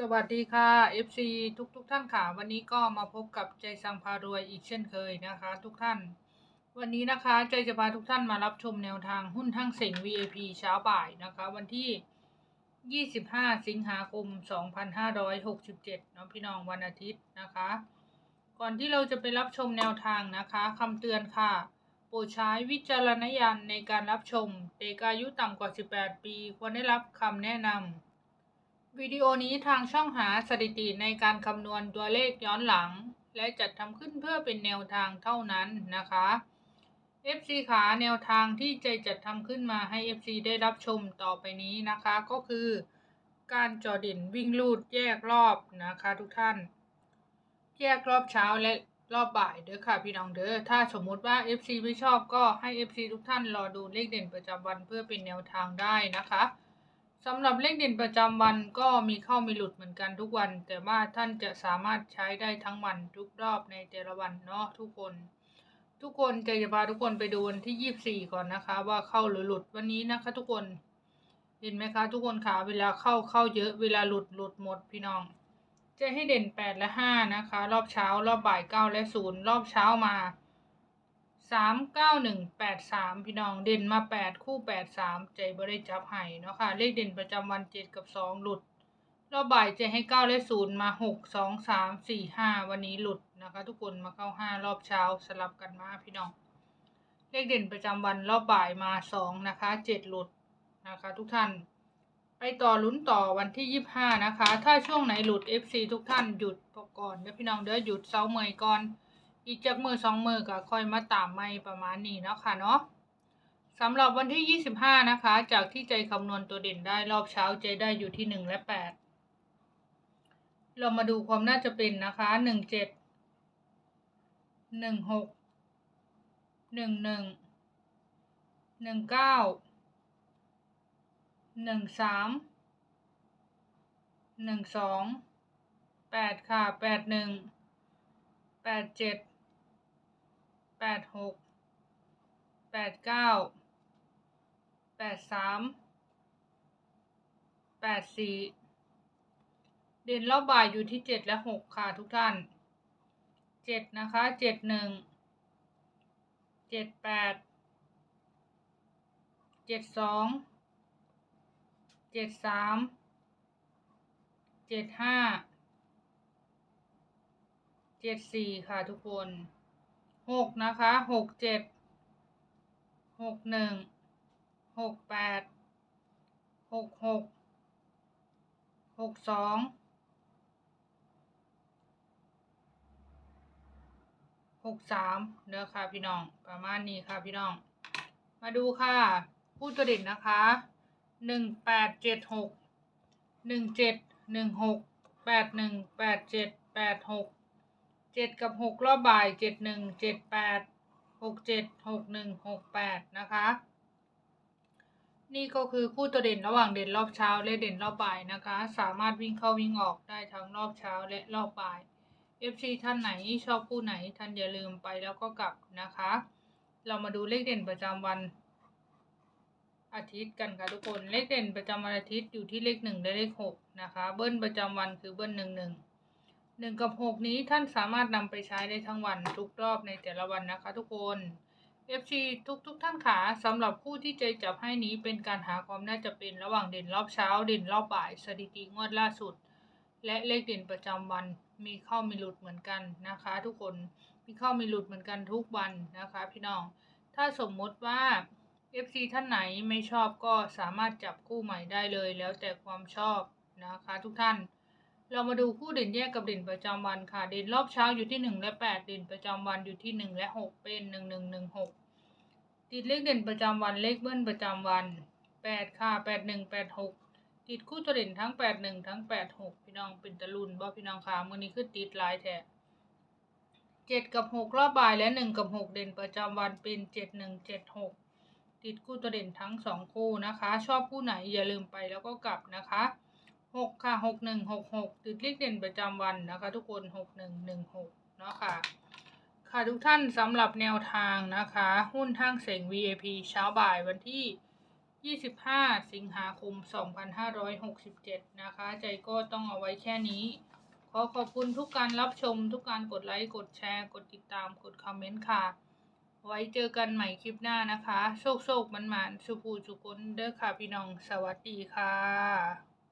สวัสดีค่ะ FC ทุกทุกๆท่านค่ะ วันนี้ก็มาพบกับใจสังพารวยอีกเช่นเคยนะคะ ทุกท่าน วันนี้นะคะ ใจจะพาทุกท่านมารับชมแนวทางหุ้นทั้งเส็ง VIP เช้าบ่ายนะคะ วันที่ 25 สิงหาคม 2567เนาะพี่น้องวันอาทิตย์นะคะ ก่อนที่เราจะไปรับชมแนวทางนะคะคำเตือนค่ะโปรดใช้วิจารณญาณในการรับชมเด็กอายุต่ำกว่า 18 ปี ควรได้รับคำแนะนำ วิดีโอนี้ทางช่องหาสถิติในการคำนวณตัวเลขย้อนหลัง และจัดทำขึ้นเพื่อเป็นแนวทางเท่านั้นนะคะ FC ขาแนวทางที่ใจจัดทำขึ้นมาให้ FC ได้รับชมต่อไปนี้นะคะ ก็คือ การจอเด่นวิ่งลูดแยกรอบนะคะทุกท่าน แยกรอบเช้าและรอบบ่ายเด้อค่ะพี่น้องเด้อถ้าสมมุติว่า FC ไม่ชอบก็ให้ FC ทุกท่านรอดูเลขเด่นประจำวันเพื่อเป็นแนวทางได้นะคะ สำหรับเลขเด่นประจำวันก็มีเข้ามีหลุดเหมือนกันทุกวัน แต่ว่าท่านจะสามารถใช้ได้ทั้งวันทุกรอบในแต่ละวันเนาะทุกคน ทุกคนจะจะพาทุกคนไปดูวันที่ 24 ก่อนนะคะ ว่าเข้าหรือหลุดวันนี้นะคะ ทุกคนเห็นไหมคะ ทุกคนขาเวลาเข้าเข้าเยอะเวลาหลุดหลุดหมดพี่น้อง จะให้เด่น 8 และ 5 นะคะ รอบเช้ารอบบ่าย 9 และ 0 รอบเช้ามา 3 9 1 8 3พี่น้องเด่นมา8คู่8 3ใจบ่ได้จับให้เนาะค่ะ เลขเด่นประจำวัน7กับ2หลุดรอบบ่ายจะให้9และ0มา6 2 3 4 5วันนี้หลุดนะคะ ทุกคนมาเข้า5รอบเช้าสลับกันมาพี่น้อง เลขเด่นประจำวันรอบบ่ายมา2นะคะ7หลุดนะคะ ทุกท่าน ไปต่อลุ้นต่อวันที่25นะคะ ถ้าช่วงไหนหลุด FC ทุกท่านหยุดก่อนเด้อพี่น้องเด้อหยุดเซาเมยก่อน อีกจากมือสองมือก็ค่อยมาตามไม่ประมาณนี้เนาะค่ะเนาะสำหรับวันที่ 25 นะคะ จากที่ใจคำนวณตัวเด่นได้รอบเช้าใจได้อยู่ที่ 1 และ 8 เรามาดูความน่าจะเป็นนะคะ 17 16 11 19หนึ่งสามหนึ่งสองแปดค่ะแปดหนึ่ง แปดหกแปดเก้าแปดสามแปดสี่เด่นรอบบ่ายอยู่ที่เจ็ดและหกค่ะทุกท่านเจ็ดนะคะเจ็ดหนึ่งเจ็ดแปดเจ็ดสองเจ็ดสามเจ็ดห้าเจ็ดสี่ค่ะทุกคน หกนะคะหกเจ็ดหกหนึ่งหกแปดหกหกหกสองหกสามเด้อค่ะพี่น้องประมาณนี้ค่ะพี่น้อง มาดูค่ะผู้ตัวเด่นนะคะหนึ่งแปดเจ็ดหกหนึ่งเจ็ดหนึ่งหกแปดหนึ่งแปดเจ็ดแปดหก เจ็ดกับหกรอบบ่ายเจ็ดหนึ่งเจ็ดแปดหกเจ็ดหกหนึ่งหกแปดนะคะ นี่ก็คือคู่ตัวเด่นระหว่างเด่นรอบเช้าและเด่นรอบบ่ายนะคะ สามารถวิ่งเข้าวิ่งออกได้ทั้งรอบเช้าและรอบบ่าย FC ท่านไหนชอบคู่ไหนท่านอย่าลืมไปแล้วก็กลับนะคะ เรามาดูเลขเด่นประจำวันอาทิตย์กันค่ะทุกคนเลขเด่นประจำวันอาทิตย์อยู่ที่เลขหนึ่งและเลขหกนะคะ เบิ้ลประจำวันคือเบิ้ลหนึ่งหนึ่ง หนึ่งกับหกนี้ท่านสามารถนำไปใช้ได้ทั้งวันทุกรอบในแต่ละวันนะคะทุกคน FC ทุกทุกท่านขาสำหรับผู้ที่ใจจับให้นี้เป็นการหาความน่าจะเป็นระหว่างเด่นรอบเช้า เด่นรอบบ่ายสถิติงวดล่าสุด และเลขเด่นประจำวันมีเข้ามีหลุดเหมือนกันนะคะ ทุกคนมีเข้ามีหลุดเหมือนกันทุกวันนะคะ พี่น้อง ถ้าสมมติว่า FC ท่านไหนไม่ชอบก็สามารถจับคู่ใหม่ได้เลย แล้วแต่ความชอบนะคะ ทุกท่าน เรามาดูคู่เด่นแยกกับเด่นประจำวันค่ะ เด่นรอบเช้าอยู่ที่1และ8เด่นประจำวันอยู่ที่1และ6เป็น1 1 1 6ติดเลขเด่นประจำวันเลขเบิ้ลประจำวัน8ค่ะ8 1 8 6ติดคู่ตัวเด่นทั้ง8 1ทั้ง8 6พี่น้องเป็นตะลุนบ่พี่น้องค่ะมือนี้คือติดหลายแท้7กับ6รอบบ่ายและ1กับ6เด่นประจำวันเป็น7 1 7 6ติดคู่ตัวเด่นทั้งสองคู่นะคะ ชอบคู่ไหนอย่าลืมไปแล้วก็กลับนะคะ หกค่ะหกหนึ่งหกหกติดเลขเด่นประจำวันนะคะ ทุกคนหกหนึ่งหนึ่งหกเนาะค่ะ ค่ะทุกท่านสำหรับแนวทางนะคะ หุ้นทางเสง VAP เช้าบ่ายวันที่ 25 สิงหาคม 2567 นะคะ ใจก็ต้องเอาไว้แค่นี้ ขอขอบคุณทุกการรับชม ทุกการกดไลค์ กดแชร์ กดติดตาม กดคอมเมนต์ค่ะ ไว้เจอกันใหม่คลิปหน้านะคะ โชคโชคมันหมานสุภูสุกนเด้อค่ะพี่น้อง สวัสดีค่ะ